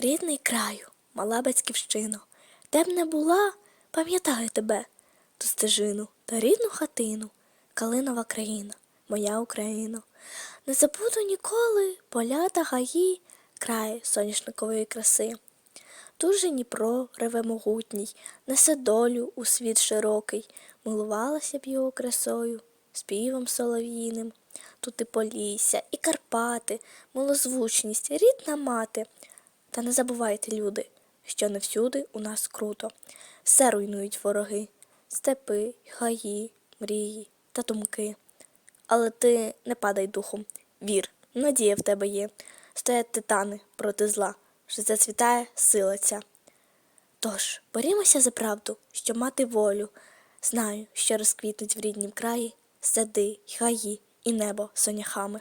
Рідний краю, мала батьківщино, де б не була, пам'ятаю тебе, ту стежину та рідну хатину, Калинова країна, моя Україна. Не забуду ніколи поля та гаї, край соняшникової краси. Дуже Дніпро реве могутній, несе долю у світ широкий, милувалася б його красою, співом солов'їним. Тут і Полісся, і Карпати, милозвучність, рідна мати. Та не забувайте, люди, що не всюди у нас круто. Все руйнують вороги, степи, гаї, мрії та думки. Але ти не падай духом, вір, надія в тебе є. Стоять титани проти зла, що зацвітає сила ця. Тож, борімося за правду, щоб мати волю. Знаю, що розквітнуть в ріднім краї сади, й гаї і небо соняхами.